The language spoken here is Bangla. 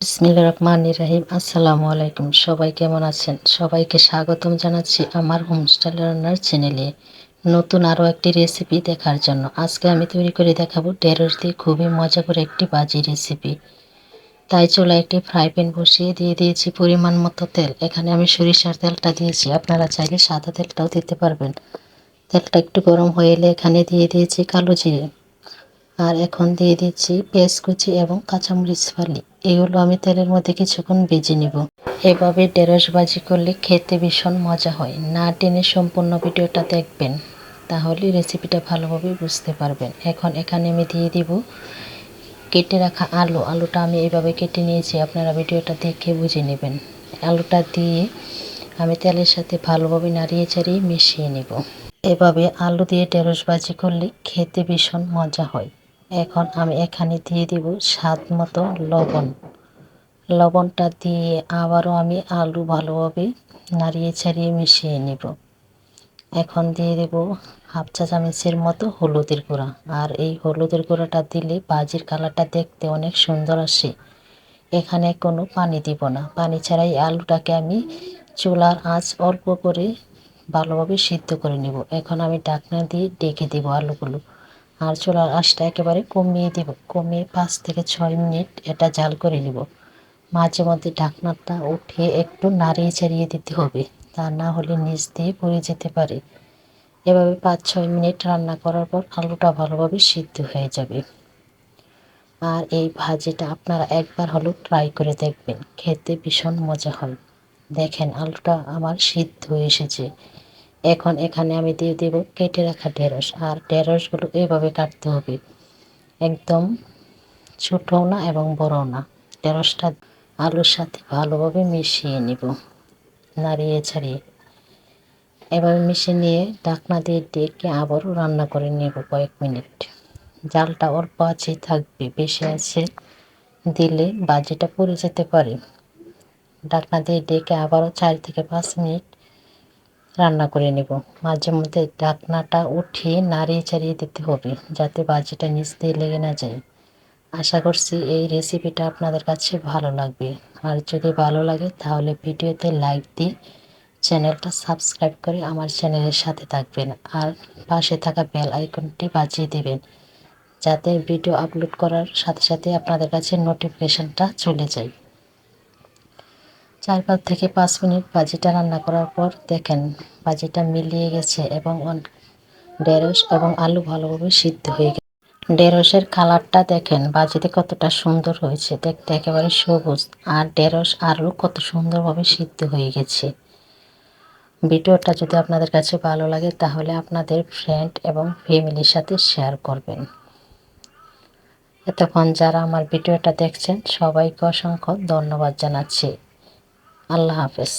বিসমিল্লা রহমান রাহিম। আসসালামু আলাইকুম। সবাই কেমন আছেন? সবাইকে স্বাগতম জানাচ্ছি আমার হোমস্টাইল রান্নার চ্যানেলে নতুন আরও একটি রেসিপি দেখার জন্য। আজকে আমি তৈরি করে দেখাবো ঢেঁড়স দিয়ে খুবই মজা করে একটি বাজি রেসিপি। তাই চলে একটি ফ্রাই প্যান বসিয়ে দিয়ে দিয়েছি পরিমাণ মতো তেল। এখানে আমি সরিষার তেলটা দিয়েছি। আপনারা চাইলে সাদা তেলটাও দিতে পারবেন। তেলটা একটু গরম হয়ে এলে এখানে দিয়ে দিয়েছি কালো জিরে। আর এখন দিয়ে দিচ্ছি পেঁয়াজ কুচি এবং কাঁচামরিচ ফালি। এগুলো আমি তেলের মধ্যে কিছুক্ষণ ভেজে নিব। এভাবে ঢেঁড়স ভাজি করলে খেতে ভীষণ মজা হয়। না টেনে সম্পূর্ণ ভিডিওটা দেখবেন, তাহলে রেসিপিটা ভালোভাবে বুঝতে পারবেন। এখন এখানে আমি দিয়ে দিব কেটে রাখা আলু। আলুটা আমি এইভাবে কেটে নিয়েছি, আপনারা ভিডিওটা দেখে বুঝে নেবেন। আলুটা দিয়ে আমি তেলের সাথে ভালোভাবে নাড়িয়ে চাড়িয়ে মিশিয়ে নেব। এভাবে আলু দিয়ে ঢেঁড়স ভাজি করলে খেতে ভীষণ মজা হয়। এখন আমি এখানে দিয়ে দিব স্বাদ মতো লবণ। লবণটা দিয়ে আবারও আমি আলু ভালোভাবে নাড়িয়ে ছাড়িয়ে মিশিয়ে নেব। এখন দিয়ে দেব হাফ চা চামচের মতো হলুদের গুঁড়া। আর এই হলুদের গুঁড়াটা দিলে বাজির কালারটা দেখতে অনেক সুন্দর আসে। এখানে কোনো পানি দিব না। পানি ছাড়াই আলুটাকে আমি চুলার আঁচ অল্প করে ভালোভাবে সিদ্ধ করে নেব। এখন আমি ঢাকনা দিয়ে ডেকে দেবো আলুগুলো। আর চুলার আঁচটা একেবারে কমিয়ে দেব, কমিয়ে পাঁচ থেকে ছয় মিনিট এটা জাল করে নেব। মাঝে মধ্যে ঢাকনাটা উঠিয়ে একটু নাড়িয়ে ছাড়িয়ে দিতে হবে, তা না হলে নিচ দিয়ে পড়ে যেতে পারে। এভাবে পাঁচ ছয় মিনিট রান্না করার পর আলুটা ভালোভাবে সিদ্ধ হয়ে যাবে। আর এই ভাজিটা আপনারা একবার হলেও ট্রাই করে দেখবেন, খেতে ভীষণ মজা হয়। দেখেন আলুটা আমার সিদ্ধ এসেছে। এখন এখানে আমি দিয়ে দেব কেটে রাখা ঢেঁড়স, আর ঢেঁড়সগুলো এভাবে কাটতে হবে। একদম ছোটও না এবং বড়ও না। ঢেঁড়সটা আলুর সাথে ভালোভাবে মিশিয়ে নিব, নাড়িয়ে ছাড়িয়ে। এবার মিশিয়ে নিয়ে ঢাকনা দিয়ে ডেকে আবারও রান্না করে নেব কয়েক মিনিট। জালটা অল্প আছে, থাকবে, বেশি আছে দিলে বাজিটা পড়ে যেতে পারে। ঢাকনা দিয়ে ডেকে আবারও চার থেকে পাঁচ মিনিট রান্না করে নেব। মাঝে মধ্যে ঢাকনাটা উঠিয়ে নাড়িয়ে চাড়িয়ে দিতে হবে, যাতে বাজিটা নিচ দিয়ে লেগে না যায়। আশা করছি এই রেসিপিটা আপনাদের কাছে ভালো লাগবে। আর যদি ভালো লাগে, তাহলে ভিডিওতে লাইক দিয়ে চ্যানেলটা সাবস্ক্রাইব করে আমার চ্যানেলের সাথে থাকবেন আর পাশে থাকা বেল আইকনটি বাজিয়ে দেবেন, যাতে ভিডিও আপলোড করার সাথে সাথে আপনাদের কাছে নোটিফিকেশানটা চলে যায়। চার পাঁচ থেকে পাঁচ মিনিট ভাজিটা রান্না করার পর দেখেন ভাজিটা মিলিয়ে গেছে এবং ঢেঁড়স এবং আলু ভালোভাবে সিদ্ধ হয়ে গেছে। ঢেঁড়সের কালারটা দেখেন, বাজিতে কতটা সুন্দর হয়েছে। দেখতে একেবারে সবুজ আর ঢেঁড়স আলু কত সুন্দরভাবে সিদ্ধ হয়ে গেছে। ভিডিওটা যদি আপনাদের কাছে ভালো লাগে তাহলে আপনাদের ফ্রেন্ড এবং ফ্যামিলির সাথে শেয়ার করবেন। এতক্ষণ যারা আমার ভিডিওটা দেখছেন সবাইকে অসংখ্য ধন্যবাদ জানাচ্ছি। আল্লাহ হাফেজ।